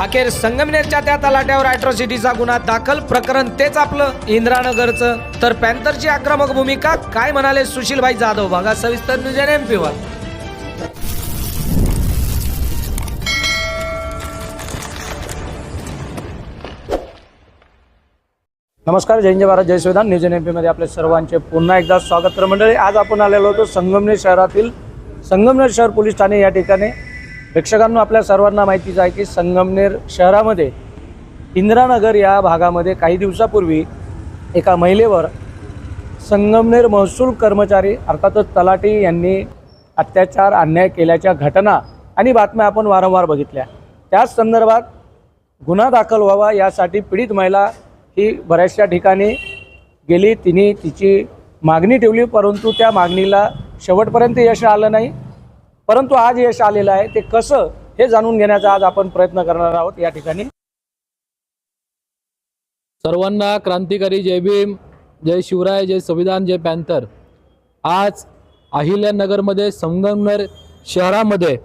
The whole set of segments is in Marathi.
अखेर संगमनेरच्या त्या तलाट्यावर अॅट्रॉसिटीचा गुन्हा दाखल प्रकरण तेच आपलं इंद्रानगरचं. तर पॅन्थरची आक्रमक भूमिका काय म्हणाले सुशीलभाई जाधव? बघा सविस्तर न्यूज एम पीवर नमस्कार जय जय भारत जय संविधान. न्यूज एममध्ये आपल्या सर्वांचे पुन्हा एकदा स्वागत तर मंडळी आज आपण आलेलो होतो संगमनेर शहरातील संगमनेर शहर पोलीस ठाणे या ठिकाणी. प्रेक्षकांना आपल्या सर्वांना माहितीच आहे की संगमनेर शहरामध्ये इंदिरानगर या भागामध्ये काही दिवसापूर्वी एका महिलेवर संगमनेर महसूल कर्मचारी अर्थातच तलाटी यांनी अत्याचार अन्याय केल्याच्या घटना आणि बातम्या आपण वारंवार बघितल्या. त्याच संदर्भात गुन्हा दाखल व्हावा यासाठी पीडित महिला ही बऱ्याचशा ठिकाणी गेली. तिने तिची मागणी ठेवली परंतु त्या मागणीला शेवटपर्यंत यश आलं नाही. परंतु आज यश आलेलं आहे. ते कसं हे जाणून घेण्याचा आज आपण प्रयत्न करणार आहोत या ठिकाणी. सर्वांना क्रांतिकारी जय भीम जय शिवराय जय संविधान जय पॅन्थर. आज अहिल्यानगरमध्ये संगमनेर शहरामध्ये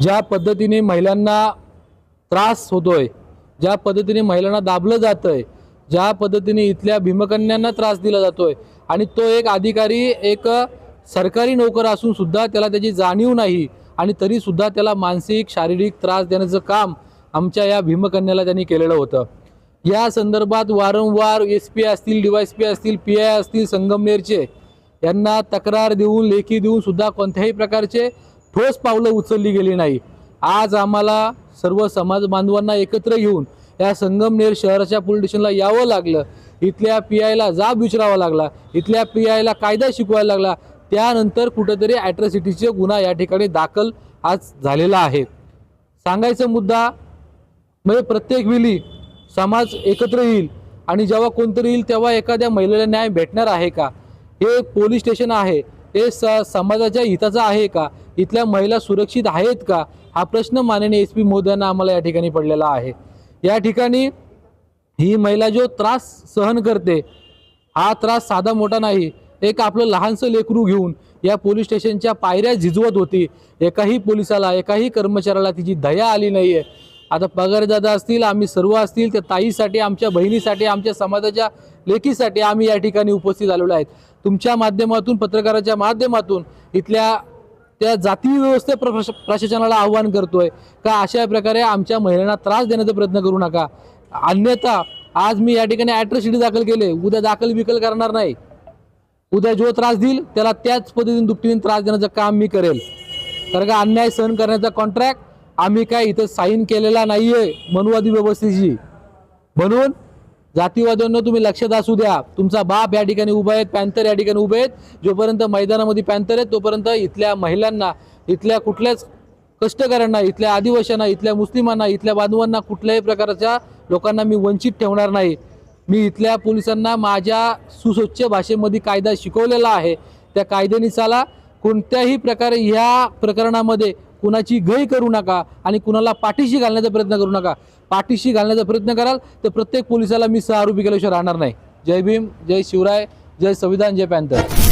ज्या पद्धतीने महिलांना त्रास होतोय ज्या पद्धतीने महिलांना दाबलं जातंय ज्या पद्धतीने इथल्या भीमकन्यांना त्रास दिला जातोय आणि तो एक अधिकारी एक सरकारी नोकर असून सुद्धा त्याला त्याची जाणीव नाही आणि तरीसुद्धा त्याला मानसिक शारीरिक त्रास देण्याचं काम आमच्या या भीमकन्याला त्यांनी केलेलं होतं. या संदर्भात वारंवार एस पी असतील डी पी असतील पी आय असतील संगमनेरचे यांना तक्रार देऊन लेखी देऊन सुद्धा कोणत्याही प्रकारचे ठोस पावलं उचलली गेली नाही. आज आम्हाला सर्व समाज बांधवांना एकत्र घेऊन या संगमनेर शहराच्या पोलीस स्टेशनला यावं लागलं. इथल्या पी आयला जाब विचारावा लागला. इथल्या पी आयला कायदा शिकवायला लागला. त्यानंतर कुठंतरी ॲट्रॉसिटीचे गुन्हा या ठिकाणी दाखल आज झालेला आहे. सांगायचा मुद्दा म्हणजे प्रत्येक वेळी समाज एकत्र येईल आणि जेव्हा कोणतरी येईल तेव्हा एखाद्या महिलेला न्याय भेटणार आहे का? हे पोलीस स्टेशन आहे. हे स समाजाच्या हिताचं आहे का? इथल्या महिला सुरक्षित आहेत का? हा प्रश्न माननीय एस पी महोदयांना आम्हाला या ठिकाणी पडलेला आहे. या ठिकाणी ही महिला जो त्रास सहन करते हा त्रास साधा मोठा नाही. एक आपलं लहानसं लेकरू घेऊन या पोलीस स्टेशनच्या पायऱ्या झिजवत होती. एकाही पोलिसाला एकाही कर्मचाऱ्याला तिची दया आली नाही आहे आता पगारदादा असतील आम्ही सर्व असतील त्या ताईसाठी आमच्या बहिणीसाठी आमच्या समाजाच्या लेखीसाठी आम्ही या ठिकाणी उपस्थित आलेलो आहेत. तुमच्या माध्यमातून पत्रकाराच्या माध्यमातून इथल्या त्या जाती व्यवस्थे प्रश प्रशासनाला आव्हान करतोय. का अशा प्रकारे आमच्या महिलांना त्रास देण्याचा प्रयत्न करू नका? अन्यथा आज मी या ठिकाणी ॲट्रॉसिटी दाखल केले. उद्या दाखल बिकल करणार नाही. उद्या जो त्रास देईल त्याला त्याच पद्धतीने दुपटीने त्रास देण्याचं काम मी करेल. कारण का अन्याय सहन करण्याचा कॉन्ट्रॅक्ट आम्ही काय इथं साईन केलेला नाहीये मनुवादी व्यवस्थेची म्हणून जातीवाद्यांना तुम्ही लक्षात असू द्या तुमचा बाप या ठिकाणी उभा आहेत पॅन्थर या ठिकाणी उभे आहेत जोपर्यंत मैदानामध्ये पॅन्थर आहेत तोपर्यंत इथल्या महिलांना इथल्या कुठल्याच कष्टकऱ्यांना इथल्या आदिवासींना इथल्या मुस्लिमांना इथल्या बांधवांना कुठल्याही प्रकारच्या लोकांना मी वंचित ठेवणार नाही. मी इथल्या पोलिसांना माझ्या सुस्वच्छ भाषेमध्ये कायदा शिकवलेला आहे. त्या कायदेनिसाला चाला कोणत्याही प्रकारे ह्या प्रकरणामध्ये कुणाची गय करू नका आणि कुणाला पाठीशी घालण्याचा प्रयत्न करू नका. पाठीशी घालण्याचा प्रयत्न कराल तर प्रत्येक पोलिसाला मी सह आरोपी केल्याशिवाय राहणार नाही. जय भीम जय शिवराय जय संविधान जय पॅन्थर.